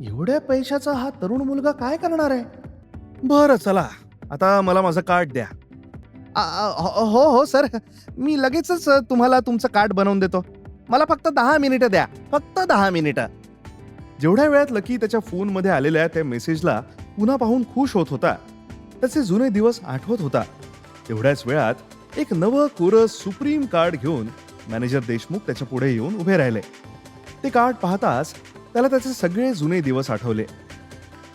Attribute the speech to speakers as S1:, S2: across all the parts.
S1: एवढ्या पैशाचा हा तरुण मुलगा काय करणार आहे? बरं चला. आता मला माझं कार्ड द्या. आ, हो हो हो, सर. मी लगेचच तुम्हाला तुमचं कार्ड बनवून देतो. मला फक्त दहा मिनिटं द्या. फक्त दहा मिनिटं. जेवढ्या वेळात लकी त्याच्या फोनमध्ये आलेल्या त्या मेसेजला पुन्हा पाहून खुश होत होता. त्याचे जुने दिवस आठवत होता. तेवढ्याच वेळात एक नवं कोरं सुप्रीम कार्ड घेऊन मॅनेजर देशमुख त्याच्या पुढे येऊन उभे राहिले. ते कार्ड पाहताच त्याला त्याचे सगळे जुने दिवस आठवले.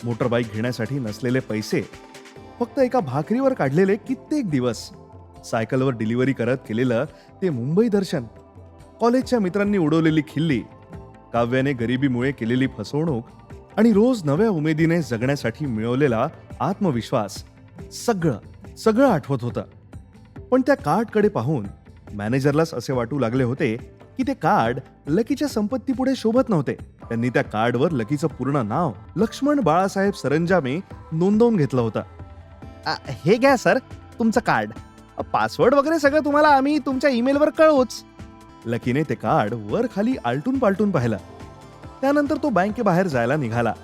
S1: मोटरबाईक घेण्यासाठी नसलेले पैसे फक्त एका भाकरीवर काढलेले कित्येक दिवस. सायकलवर डिलिव्हरी करत केलेलं ते मुंबई दर्शन. कॉलेजच्या मित्रांनी उडवलेली खिल्ली काव्याने गरिबीमुळे केलेली फसवणूक आणि रोज नव्या उमेदीने जगण्यासाठी मिळवलेला आत्मविश्वास. सगळं सगळं आठवत होतं. पण त्या कार्डकडे पाहून मॅनेजरलाच असे वाटू लागले होते की ते कार्ड लकीच्या संपत्तीपुढे शोभत नव्हते. त्यांनी त्या कार्डवर लकीचं पूर्ण नाव लक्ष्मण बाळासाहेब सरंजामे नोंदवून घेतलं होतं. आ, हे घ्या सर तुमचं कार्ड. पासवर्ड वगैरे सगळं तुम्हाला आम्ही तुमच्या ईमेलवर कळवूच. लकीने ते कार्ड वर खाली आलटून पालटून पाहिलं. त्यानंतर तो बँकेबाहेर जायला निघाला.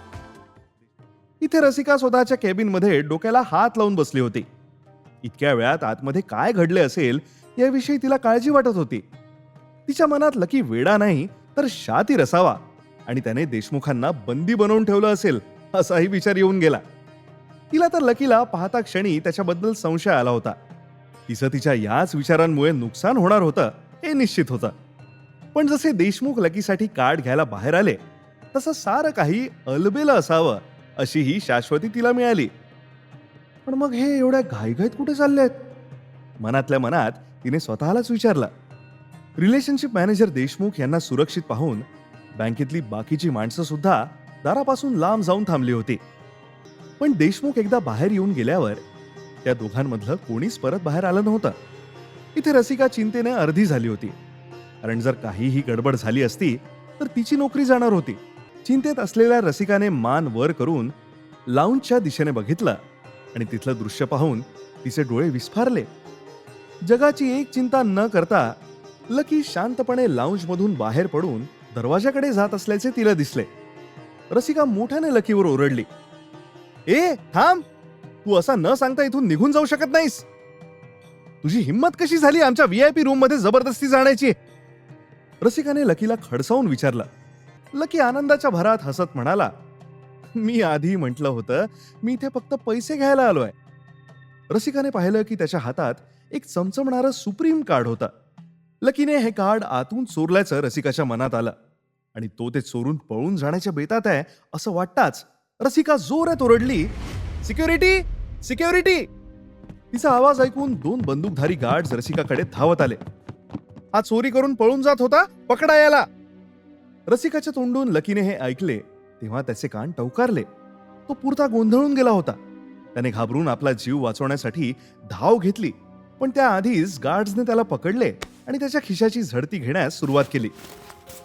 S1: इथे रसिका स्वतःच्या केबिनमध्ये डोक्याला हात लावून बसली होती. इतक्या वेळात आतमध्ये काय घडले असेल याविषयी तिला काळजी वाटत होती. तिच्या मनात लकी वेडा नाही तर शातीर असावा आणि त्याने देशमुखांना बंदी बनवून ठेवलं असेल असाही विचार येऊन गेला. तिला तर लकीला पाहता क्षणी त्याच्याबद्दल संशय आला होता. तिचं तिच्या याच विचारांमुळे नुकसान होणार होतं हे निश्चित होतं. पण जसे देशमुख लकीसाठी कार्ड घ्यायला बाहेर आले तसं सारं काही अलबेलं असावं अशी ही शाश्वती तिला मिळाली. पण मग हे एवढ्या घाईघाईत कुठे चाललेत? मनातल्या मनात तिने स्वतःलाच विचारलं. रिलेशनशिप मॅनेजर देशमुख यांना सुरक्षित पाहून बँकेतली बाकीची माणसं सुद्धा दारापासून लांब जाऊन थांबली होती. पण देशमुख एकदा बाहेर येऊन गेल्यावर त्या दोघांमधलं कोणीच परत बाहेर आलं नव्हतं. इथे रसिका चिंतेने अर्धी झाली होती. कारण जर काहीही गडबड झाली असती तर तिची नोकरी जाणार होती. चिंतेत असलेल्या रसिकाने मान वर करून लाऊंजच्या दिशेने बघितलं आणि तिथलं दृश्य पाहून तिचे डोळे विस्फारले. जगाची एक चिंता न करता लकी शांतपणे लाऊंजमधून बाहेर पडून दरवाजाकडे जात असल्याचे तिला दिसले. रसिका मोठ्याने लकीवर ओरडली. ए थांब! तू असा न सांगता इथून निघून जाऊ शकत नाहीस. तुझी हिंमत कशी झाली आमच्या व्हीआयपी रूममध्ये जबरदस्ती जाण्याची? रसिकाने लकीला खडसावून विचारलं. लकी आनंदाच्या भरात हसत म्हणाला मी आधी म्हटलं होतं मी इथे फक्त पैसे घ्यायला आलोय. रसिकाने पाहिलं की त्याच्या हातात एक चमचमणारं सुप्रीम कार्ड होतं. लकीने हे कार्ड आतून चोरल्याचं रसिकाच्या मनात आलं. आणि तो ते चोरून पळून जाण्याच्या बेतात आहे असं वाटताच रसिका जोरात ओरडली सिक्युरिटी सिक्युरिटी. तिचा आवाज ऐकून दोन बंदूकधारी गार्ड रसिकाकडे धावत आले. हा चोरी करून पळून जात होता? पकडा याला. रसिकाच्या तोंडून लकीने हे ऐकले तेव्हा त्याचे कान टवकारले. तो पुरता गोंधळून गेला होता. त्याने घाबरून आपला जीव वाचवण्यासाठी धाव घेतली पण त्याआधीच गार्ड्सने त्याला पकडले आणि त्याच्या खिशाची झडती घेण्यास सुरुवात केली.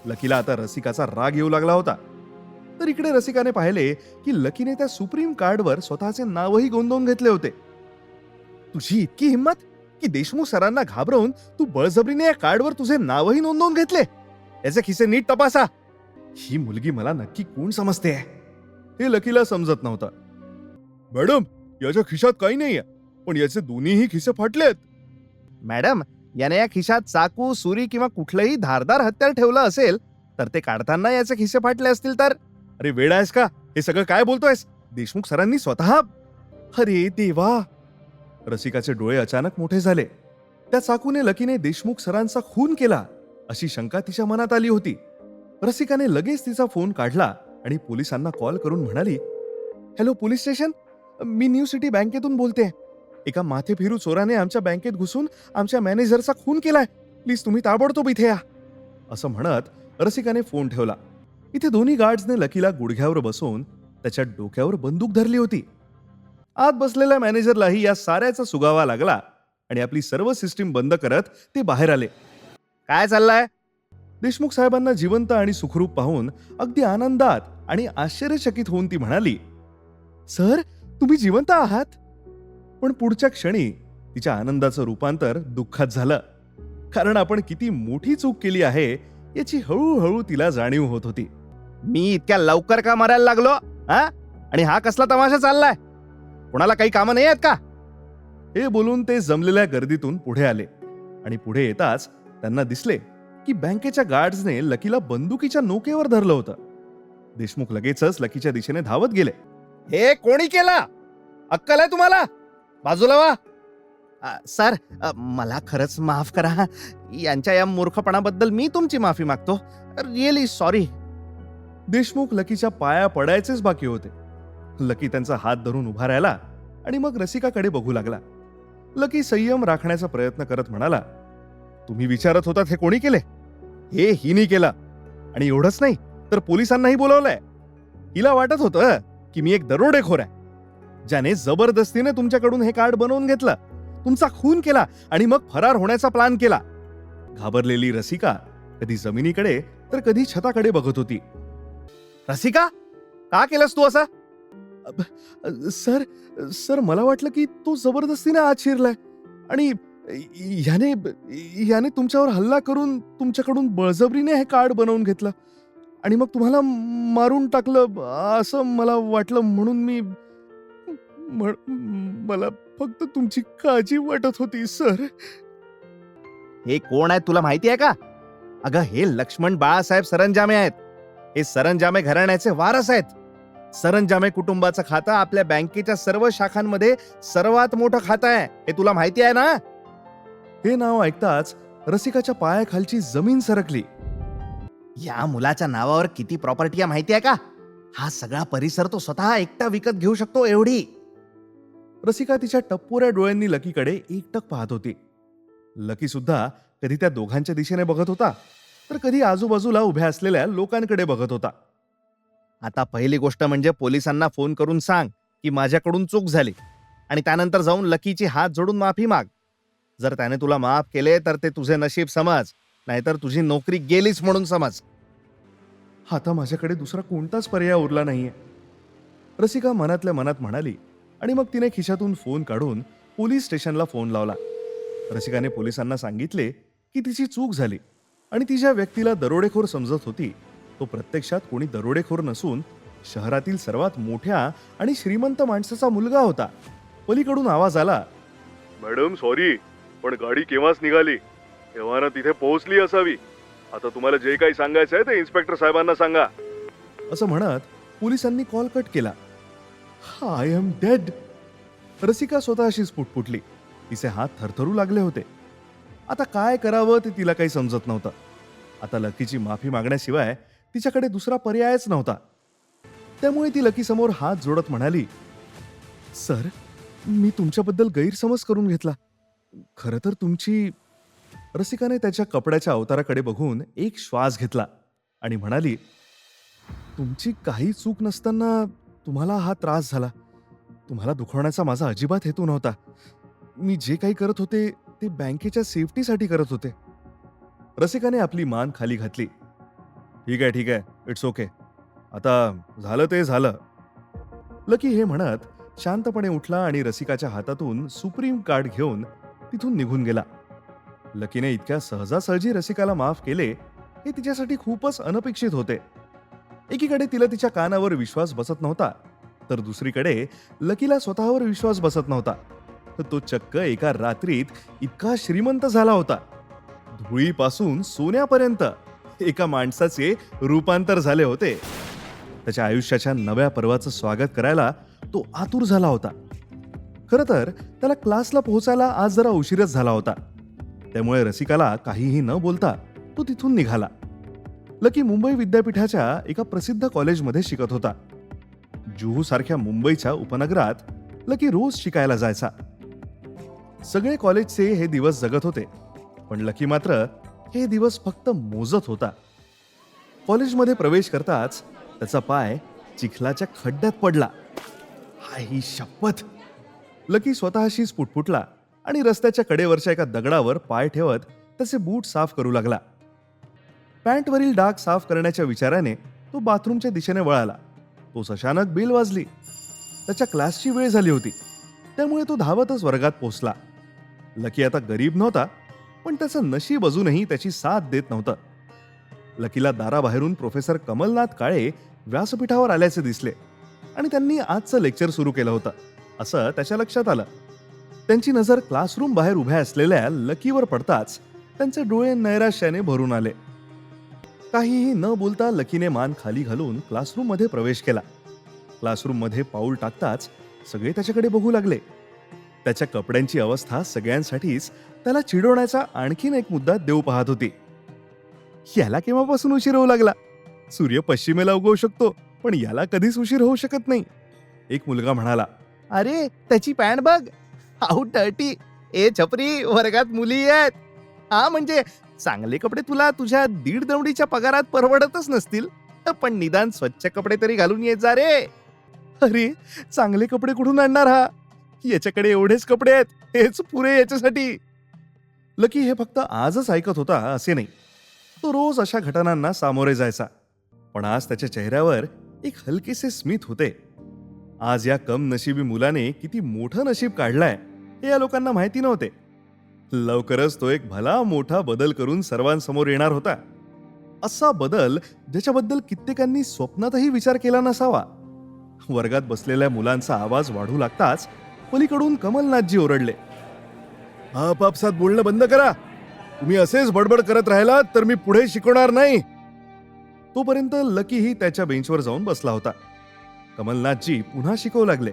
S1: लकीला आता रसिकाचा राग येऊ लागला होता. तर इकडे रसिकाने पाहिले की लकीने त्या सुप्रीम कार्डवर स्वतःचे नावही गोंदवून घेतले होते. तुझी इतकी हिंमत की देशमुख सरांना घाबरवून तू बळजबरीने या कार्डवर तुझे नावही नोंदवून घेतले? याचे खिसे नीट तपासा. ही मुलगी मला नक्की कोण समजते? हे लकीला समजत नव्हतं. मॅडम याच्या खिशात काही नाहीये पण याचे दोन्हीही खिसे फाटलेत. मॅडम याने या खिशात चाकू सुरी किंवा कुठलंही धारदार हत्यार ठेवलं असेल तर ते काढताना याचे खिसे फाटले असतील तर? अरे वेळ आहेस का? हे सगळं काय बोलतोयस? देशमुख सरांनी स्वतः अरे देवा! रसिकाचे डोळे अचानक मोठे झाले. त्या चाकूने लकीने देशमुख सरांचा खून केला अशी शंका तिच्या मनात आली होती. रसिकाने लगेच तिचा फोन काढला आणि पोलिसांना कॉल करून म्हणाली हॅलो पोलीस स्टेशन? मी न्यू सिटी बँकेतून बोलते एका माथेफिरू चोराने आमच्या बँकेत घुसून आमच्या मॅनेजरचा खून केलाय. प्लीज तुम्ही ताबडतोब इथे या. असं म्हणत रसिकाने फोन ठेवला. इथे दोन्ही गार्ड्सने लकीला गुडघ्यावर बसवून त्याच्या डोक्यावर बंदूक धरली होती. आत बसलेल्या मॅनेजरलाही या साऱ्याचा सुगावा लागला आणि आपली सर्व सिस्टीम बंद करत ते बाहेर आले. काय चाललंय? देशमुख साहेबांना जिवंत आणि सुखरूप पाहून अगदी आनंदात आणि आश्चर्यचकित होऊन ती म्हणाली सर तुम्ही जिवंत आहात? पण पुढच्या क्षणी तिच्या आनंदाचं रूपांतर दुःखात झालं. कारण आपण किती मोठी चूक केली आहे याची हळूहळू तिला जाणीव होत होती. मी इतक्या लवकर का मरायला लागलो हा? आणि हा कसला तमाशा चाललाय? कोणाला काही कामं नाही आहेत का? हे बोलून ते जमलेल्या गर्दीतून पुढे आले. आणि पुढे येताच त्यांना दिसले की बँकेच्या गार्ड्सने लकीला बंदुकीच्या नोकेवर धरलं होतं. देशमुख लगेचच लकीच्या दिशेने धावत गेले. हे कोणी केला? अक्कल आहे तुम्हाला? बाजूला वा. अ, सर अ, मला खरंच माफ करा. यांच्या या मूर्खपणाबद्दल मी तुमची माफी मागतो. रिअली सॉरी देशमुख लकीच्या पाया पडायचेच बाकी होते. लकी त्यांचा हात धरून उभा राहिला आणि मग रसिकाकडे बघू लागला. लकी संयम राखण्याचा प्रयत्न करत म्हणाला तुम्ही विचारत होतात हे कोणी केले? हे हिनी केला. आणि एवढंच नाही तर पोलिसांनाही बोलवलंय. हिला वाटत होतं की मी एक दरोडेखोर आहे. ज्याने जबरदस्तीने तुमच्याकडून हे कार्ड बनवून घेतलं. तुमचा खून केला आणि मग फरार होण्याचा प्लान केला. घाबरलेली रसिका कधी जमिनीकडे तर कधी छताकडे बघत होती. रसिका का केलंस तू असं? सर सर मला वाटलं की तो जबरदस्तीने आत शिरलाय. आणि याने याने तुमच्यावर हल्ला करून तुमच्याकडून बळजबरीने हे कार्ड बनवून घेतलं. आणि मग तुम्हाला मारून टाकलं असं मला वाटलं म्हणून मी मला फक्त तुमची काळजी वाटत होती सर. हे कोण आहे तुला माहिती आहे का? अगं हे लक्ष्मण बाळासाहेब सरंजामे आहेत. हे सरंजामे घराण्याचे वारस आहेत. सरंजामे कुटुंबाचं खातं आपल्या बँकेच्या सर्व शाखांमध्ये सर्वात मोठं खातं आहे. हे तुला माहिती आहे ना? हे नाव ऐकताच रसिकाच्या पायाखालची जमीन सरकली. या मुलाच्या नावावर किती प्रॉपर्टी आहे माहिती आहे का? हा सगळा परिसर तो स्वतः एकटा विकत घेऊ शकतो एवढी. रसिका तिच्या टप्पोऱ्या डोळ्यांनी लकीकडे एकटक पाहत होती. लकी सुद्धा कधी त्या दोघांच्या दिशेने बघत होता तर कधी आजूबाजूला उभ्या असलेल्या लोकांकडे बघत होता. आता पहिली गोष्ट म्हणजे पोलिसांना फोन करून सांग की माझ्याकडून चूक झाली आणि त्यानंतर जाऊन लकीची हात जोडून माफी माग. जर त्याने तुला माफ केले तर ते तुझे नशीब समज नाहीतर तुझी नोकरी गेलीच म्हणून समज. आता माझ्याकडे दुसरा कोणताच पर्याय उरला नाहीये. रसिका मनातल्या मनात म्हणाली आणि मग तिने खिशातून फोन काढून पोलीस स्टेशनला फोन लावला. रसिकाने पोलिसांना सांगितले की तिची चूक झाली आणि ती ज्या व्यक्तीला दरोडेखोर समजत होती तो प्रत्यक्षात कोणी दरोडेखोर नसून शहरातील सर्वात मोठ्या आणि श्रीमंत माणसाचा मुलगा होता. पलीकडून आवाज आला
S2: मॅडम सॉरी पण गाडी केव्हाच निघाली? तेव्हा तिथे पोहोचली असावी. आता तुम्हाला जे काही सांगायचं आहे ते इन्स्पेक्टर साहेबांना सांगा.
S1: असं म्हणत पोलिसांनी कॉल कट केला. आय एम डेड रसिका स्वतःशीच पुटपुटली तिचे हात थरथरू लागले होते. आता काय करावं ते तिला काही समजत नव्हतं. आता लकीची माफी मागण्याशिवाय तिच्याकडे दुसरा पर्यायच नव्हता. त्यामुळे ती लकी समोर हात जोडत म्हणाली सर मी तुमच्याबद्दल गैरसमज करून घेतला. खरं तर तुमची रसिकाने त्याच्या कपड्याच्या अवताराकडे बघून एक श्वास घेतला आणि म्हणाली तुमची काही चूक नसताना तुम्हाला हा त्रास झाला. तुम्हाला दुखवण्याचा माझा अजिबात हेतू नव्हता. मी जे काही करत होते ते बँकेच्या सेफ्टीसाठी करत होते. रसिकाने आपली मान खाली घातली. ठीक आहे ठीक आहे इट्स ओके. आता झालं ते झालं. लकी हे म्हणत शांतपणे उठला आणि रसिकाच्या हातातून सुप्रीम कार्ड घेऊन तिथून निघून गेला. लकीने इतक्या सहजासहजी रसिकाला माफ केले हे तिच्यासाठी खूपच अनपेक्षित होते. एकीकडे तिला तिच्या कानावर विश्वास बसत नव्हता तर दुसरीकडे लकीला स्वतःवर विश्वास बसत नव्हता. तर तो चक्क एका रात्रीत इतका श्रीमंत झाला होता. धुळीपासून सोन्यापर्यंत एका माणसाचे रूपांतर झाले होते. त्याच्या आयुष्याच्या नव्या पर्वाचं स्वागत करायला तो आतुर झाला होता. खरं तर त्याला क्लासला पोहोचायला आज जरा उशीरच झाला होता. त्यामुळे रसिकाला काहीही न बोलता तो तिथून निघाला. लकी मुंबई विद्यापीठाच्या एका प्रसिद्ध कॉलेजमध्ये शिकत होता. जुहू सारख्या मुंबईच्या उपनगरात लकी रोज शिकायला जायचा. सगळे कॉलेजचे हे दिवस जगत होते पण लकी मात्र हे दिवस फक्त मोजत होता. कॉलेजमध्ये प्रवेश करताच त्याचा पाय चिखलाच्या खड्ड्यात पडला. हाय शपथ! लकी स्वतःशीच पुटपुटला आणि रस्त्याच्या कडेवरच्या एका दगडावर पाय ठेवत त्याचे बूट साफ करू लागला. पॅन्टवरील डाग साफ करण्याच्या विचाराने तो बाथरूमच्या दिशेने वळाला. तो सशानक बेल वाजली. त्याच्या क्लासची वेळ झाली होती. त्यामुळे तो धावतच वर्गात पोहोचला. लकी आता गरीब नव्हता पण त्याचं नशीब अजूनही त्याची साथ देत नव्हतं. लकीला दाराबाहेरून प्रोफेसर कमलनाथ काळे व्यासपीठावर आल्याचे दिसले आणि त्यांनी आजचं लेक्चर सुरू केलं होतं असं त्याच्या लक्षात आलं. त्यांची नजर क्लासरूम बाहेर उभ्या असलेल्या लकीवर पडताच त्यांचे डोळे नैराश्याने भरून आले. काहीही न बोलता लकीने मान खाली घालून क्लासरूममध्ये प्रवेश केला. क्लासरूममध्ये पाऊल टाकताच सगळे त्याच्याकडे बघू लागले. त्याच्या कपड्यांची अवस्था सगळ्यांसाठीच त्याला चिडवण्याचा आणखीन एक मुद्दा देऊ पाहत होती. याला केव्हापासून उशीर होऊ लागला? सूर्य पश्चिमेला उगवू शकतो पण याला कधीच उशीर होऊ शकत नाही. एक मुलगा म्हणाला अरे त्याची पॅन्ट बघ. हाऊ टर्टी ए छपरी वर्गात मुली आहेत. हा म्हणजे चांगले कपडे तुला तुझ्या दीड दवडीच्या पगारात परवडतच नसतील. पण निदान स्वच्छ कपडे तरी घालून येत जा रे. अरे चांगले कपडे कुठून आणणार हा? याच्याकडे एवढेच कपडे आहेत हेच पुरे याच्यासाठी. लकी हे फक्त आजच ऐकत होता असे नाही. तो रोज अशा घटनांना सामोरे जायचा. पण आज त्याच्या चेहऱ्यावर एक हलकेसे स्मित होते. आज या कम नशिबी मुलाने किती मोठं नशीब काढलंय हे या लोकांना माहिती नव्हते. लवकरच तो एक भला मोठा बदल करून सर्वांसमोर येणार होता. असा बदल ज्याच्याबद्दल कित्येकांनी स्वप्नातही विचार केला नसावा. वर्गात बसलेल्या मुलांचा आवाज वाढू लागताच पलीकडून कमलनाथजी ओरडले. आपापसात बोलणं बंद करा. तुम्ही असेच बडबड करत राहिलात तर मी पुढे शिकवणार नाही. तोपर्यंत लकीही त्याच्या बेंचवर जाऊन बसला होता. कमलनाथजी पुन्हा शिकवू लागले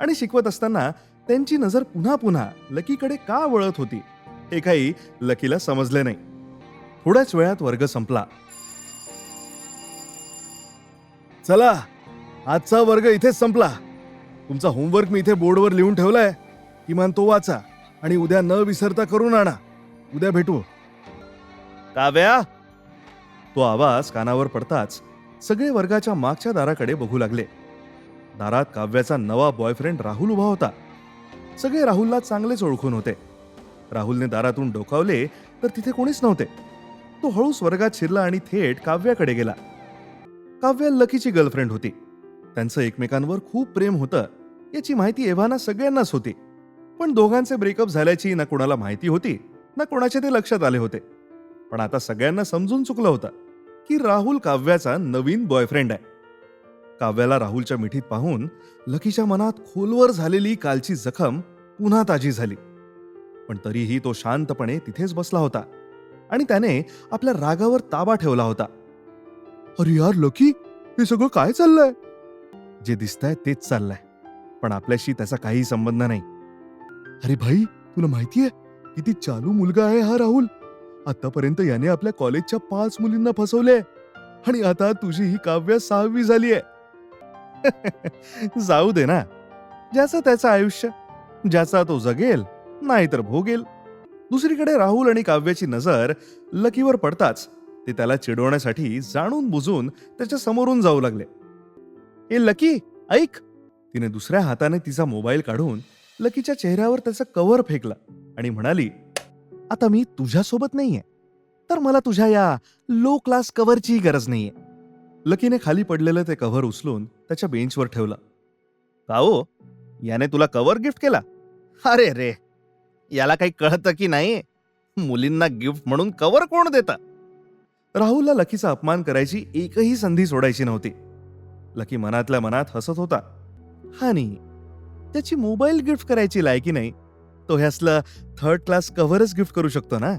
S1: आणि शिकवत असताना त्यांची नजर पुन्हा पुन्हा लकीकडे का वळत होती? हे काही लकीला समजले नाही. थोड्याच वेळात वर्ग संपला. चला आजचा वर्ग इथेच संपला. तुमचा होमवर्क मी इथे बोर्डवर लिहून ठेवलाय. किमान तो वाचा आणि उद्या न विसरता करून आणा. उद्या भेटू. काव्या! तो आवाज कानावर पडताच सगळे वर्गाच्या मागच्या दाराकडे बघू लागले. दारात काव्याचा नवा बॉयफ्रेंड राहुल उभा होता. सगळे राहुलला चांगलेच ओळखून होते. राहुलने दारातून डोकावले तर तिथे कोणीच नव्हते. तो हळू स्वर्गात शिरला आणि थेट काव्याकडे गेला. काव्या लकीची गर्लफ्रेंड होती. त्यांचं एकमेकांवर खूप प्रेम होतं. याची माहिती एव्हाना सगळ्यांनाच होती. पण दोघांचे ब्रेकअप झाल्याची ना कोणाला माहिती होती ना कोणाच्या ते लक्षात आले होते. पण आता सगळ्यांना समजून चुकलं होतं की राहुल काव्याचा नवीन बॉयफ्रेंड आहे. काव्याला राहुलच्या मिठीत पाहून लकीच्या मनात खोलवर झालेली कालची जखम पुन्हा ताजी झाली. पण तरीही तो शांतपणे तिथेच बसला होता आणि त्याने आपल्या रागावर ताबा ठेवला होता. अरे यार लकी हे सगळं काय चाललंय? जे दिसतंय तेच चाललंय पण आपल्याशी त्याचा काही संबंध नाही. अरे भाई तुला माहितीये किती चालू मुलगा आहे हा राहुल. आतापर्यंत याने आपल्या कॉलेजच्या पाच मुलींना फसवले आणि आता तुझी ही काव्य सहावी झाली आहे जाऊ दे ना ज्याचं त्याचं आयुष्य ज्याचा तो जगेल नाहीतर भोगेल. दुसरीकडे राहुल आणि काव्याची नजर लकीवर पडताच ते त्याला चिडवण्यासाठी जाणून बुजून त्याच्या समोरून जाऊ लागले. ए लकी ऐक. तिने दुसऱ्या हाताने तिचा मोबाईल काढून लकीच्या चेहऱ्यावर त्याचं कव्हर फेकलं आणि म्हणाली आता मी तुझ्यासोबत नाहीये. तर मला तुझ्या या लो क्लास कव्हरचीही गरज नाहीये. लकीने खाली पडलेलं ते कव्हर उचलून त्याच्या बेंचवर ठेवलं. काओ हो? याने तुला कव्हर गिफ्ट केला? अरे रे याला काही कळतं की नाही? मुलींना गिफ्ट म्हणून कव्हर कोण देतं? राहुलला लकीचा अपमान करायची एकही संधी सोडायची नव्हती. लकी मनातल्या मनात हसत होता. आणि त्याची मोबाईल गिफ्ट करायची लायकी नाही? तो ह्यासलं थर्ड क्लास कव्हरच गिफ्ट करू शकतो ना?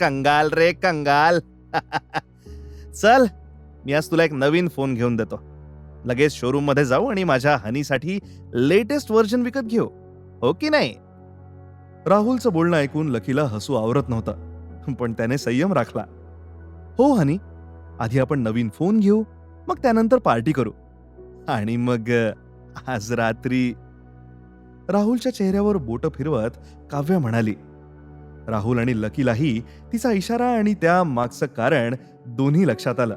S1: कंगाल रे कंगाल. चल मी आज तुला एक नवीन फोन घेऊन देतो. लगेच शोरूममध्ये जाऊ आणि माझ्या हनीसाठी लेटेस्ट व्हर्जन विकत घेऊ. हो की नाही? राहुलचं बोलणं ऐकून लकीला हसू आवरत नव्हतं. पण त्याने संयम राखला. हो हनी. आधी आपण नवीन फोन घेऊ मग त्यानंतर पार्टी करू. आणि मग आज रात्री राहुलच्या चेहऱ्यावर बोट फिरवत काव्य म्हणाली. राहुल आणि लकीलाही तिचा इशारा आणि त्या मागचं कारण दोन्ही लक्षात आलं.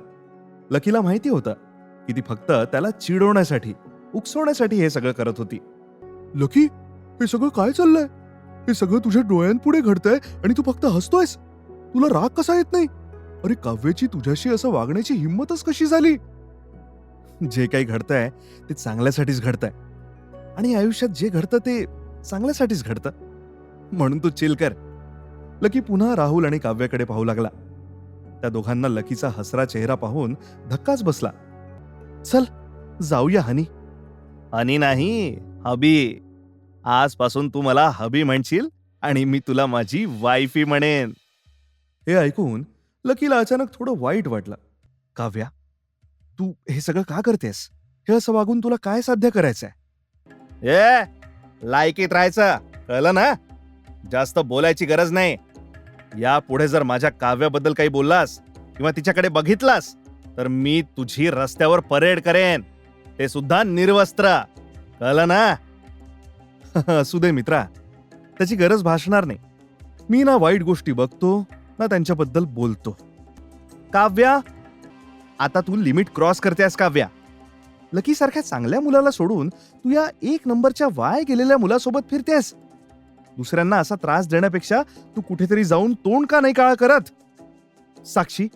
S1: लकीला माहिती होतं की ती फक्त त्याला चिडवण्यासाठी उकसवण्यासाठी हे सगळं करत होती. लकी हे सगळं काय चाललंय? हे सगळं तुझ्या डोळ्यांपुढे घडतंय आणि तू फक्त हसतोयस? तुला राग कसा येत नाही? अरे काव्याची तुझ्याशी असं वागण्याची हिंमतच कशी झाली? जे काही घडतंय ते चांगल्यासाठीच घडतंय. आणि आयुष्यात जे घडतं ते चांगल्यासाठीच घडतं. म्हणून तू चिल कर. लकी पुन्हा राहुल आणि काव्याकडे पाहू लागला. त्या दोघांना लकीचा हसरा चेहरा पाहून धक्काच बसला. चल जाऊया हनी. हनी नाही हबी. आजपासून तू मला हबी म्हणशील आणि मी तुला माझी वाईफी म्हणेन. हे ऐकून लकीला अचानक थोडं वाईट वाटलं. काव्या तू हे सगळं का करतेस? हे असं वागून तुला काय साध्य करायचंय? ए लायकीत राहायचं. कळलं ना? जास्त बोलायची गरज नाही. या पुढे जर माझ्या काव्याबद्दल काही बोललास किंवा तिच्याकडे बघितलास तर मी तुझी रस्त्यावर परेड करेन. ते सुद्धा निर्वस्त्र. कळलं ना? असू दे मित्रा. त्याची गरज भासणार नाही. मी ना वाईट गोष्टी बघतो ना त्यांच्याबद्दल बोलतो. काव्या आता तू लिमिट क्रॉस करतेस काव्या. लकीसारख्या चांगल्या मुलाला सोडून तू या एक नंबरच्या वाय गेलेल्या मुलासोबत फिरतेस. दुसऱ्यांना असा त्रास देण्यापेक्षा तू कुठेतरी जाऊन तोंड का नाही काळा करत? साक्षी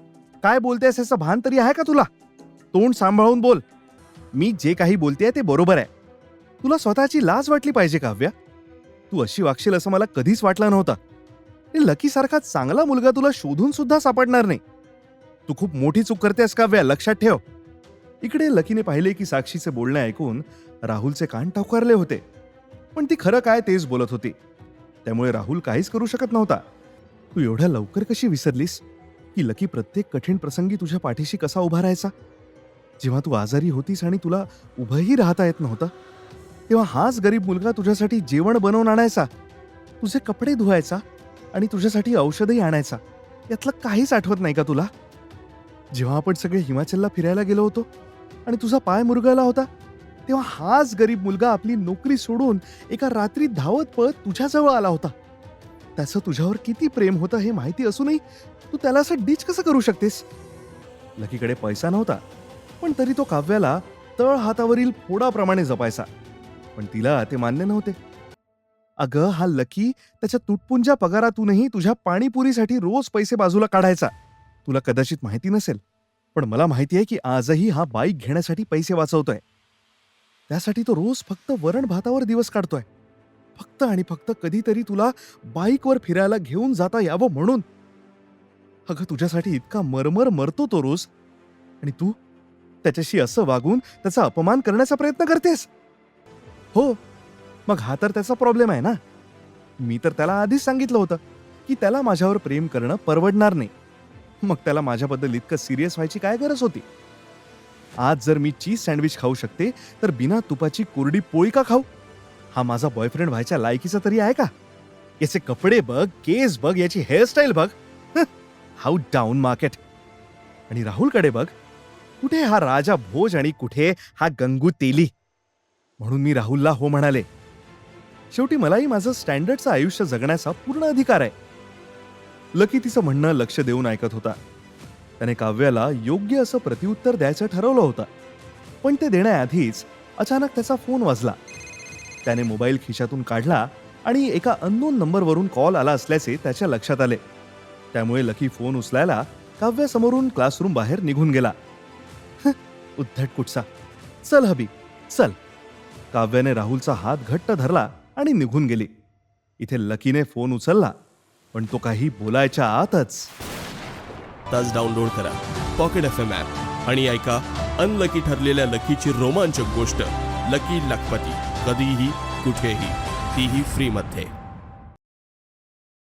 S1: काय बोलतेस याचं भान तरी आहे का तुला? तोंड सांभाळून बोल. मी जे काही बोलतेय ते बरोबर आहे. तुला स्वतःची लाज वाटली पाहिजे काव्या तू अशी वागशील असं मला कधीच वाटलं नव्हता. लकी सारखा चांगला मुलगा तुला शोधून सुद्धा सापडणार नाही. तू खूप मोठी चूक करतेस काव्या लक्षात ठेव. इकडे लकीने पाहिले की साक्षीचे बोलणे ऐकून राहुलचे कान टवकारले होते. पण ती खरं काय तेच बोलत होती. त्यामुळे राहुल काहीच करू शकत नव्हता. तू एवढ्या लवकर कशी विसरलीस? की लकी प्रत्येक कठीण प्रसंगी तुझ्या पाठीशी कसा उभा राहायचा? जेव्हा तू आजारी होतीस आणि तुला उभंही राहता येत नव्हतं तेव्हा हाच गरीब मुलगा तुझ्यासाठी जेवण बनवून आणायचा तुझे कपडे धुवायचा आणि तुझ्यासाठी औषधही आणायचा यातलं काहीच आठवत नाही का तुला? जेव्हा आपण सगळे हिमाचलला फिरायला गेलो होतो आणि तुझा पाय मुरगळला होता तेव्हा हाच गरीब मुलगा आपली नोकरी सोडून एका रात्री धावत पळत तुझ्याजवळ आला होता. त्याचं तुझ्यावर किती प्रेम होतं हे माहिती असूनही तू त्याला असं डिच कसं करू शकतेस? लकीकडे पैसा नव्हता पण तरी तो काव्याला तळ हातावरील फोडाप्रमाणे जपायचा. पण तिला ते मान्य नव्हते. अगं हा लकी त्याच्या तुटपुंजा पगारातूनही तुझ्या पाणीपुरीसाठी रोज पैसे बाजूला काढायचा. तुला कदाचित माहिती नसेल पण मला माहिती आहे की आजही हा बाईक घेण्यासाठी पैसे वाचवतोय. त्यासाठी तो रोज फक्त वरण भातावर दिवस काढतोय. फक्त आणि फक्त कधीतरी तुला बाईकवर फिरायला घेऊन जाता यावं म्हणून. अगं तुझ्यासाठी इतका मरमर मरतो तो रोज. आणि तू त्याच्याशी असं वागून त्याचा अपमान करण्याचा प्रयत्न करतेस. हो. मग हा तर त्याचा प्रॉब्लेम आहे ना? मी तर त्याला आधीच सांगितलं होतं की त्याला माझ्यावर प्रेम करणं परवडणार नाही. मग त्याला माझ्याबद्दल इतकं सिरियस व्हायची काय गरज होती? आज जर मी चीज सँडविच खाऊ शकते तर बिना तुपाची कोरडी पोळी का खाऊ? हा माझा बॉयफ्रेंड व्हायच्या लायकीचा तरी आहे का? याचे कपडे बघ केस बघ याची हेअरस्टाईल बघ. हाऊ डाऊन मार्केट आणि राहुलकडे बघ कुठे हा राजा भोज आणि कुठे हा गंगू तेली म्हणून मी राहुलला हो म्हणाले. शेवटी मलाही माझं स्टँडर्डचं आयुष्य जगण्याचा पूर्ण अधिकार आहे. लकी तिचं म्हणणं लक्ष देऊन ऐकत होता. त्याने काव्याला योग्य असं प्रत्युत्तर द्यायचं ठरवलं होतं. पण ते देण्याआधीच अचानक त्याचा फोन वाजला. त्याने मोबाईल खिशातून काढला आणि एका अननोन नंबरवरून कॉल आला असल्याचे त्याच्या लक्षात आले. त्यामुळे लकी फोन उचलायला काव्यासमोरून क्लासरूम बाहेर निघून गेला. उद्धट कुठचा. चल हबी चल. काव्याने राहुलचा हात घट्ट धरला आणि निघून गेली. इथे लकीने फोन उचलला पण तो काही बोलायच्या आतच.
S3: ताच डाउनलोड करा पॉकेट एफ एम ॲप आणि ऐका अनलकी ठरलेल्या लकीची रोमांचक गोष्ट लकी लखपती कधीही कुठेही तीही फ्रीमध्ये.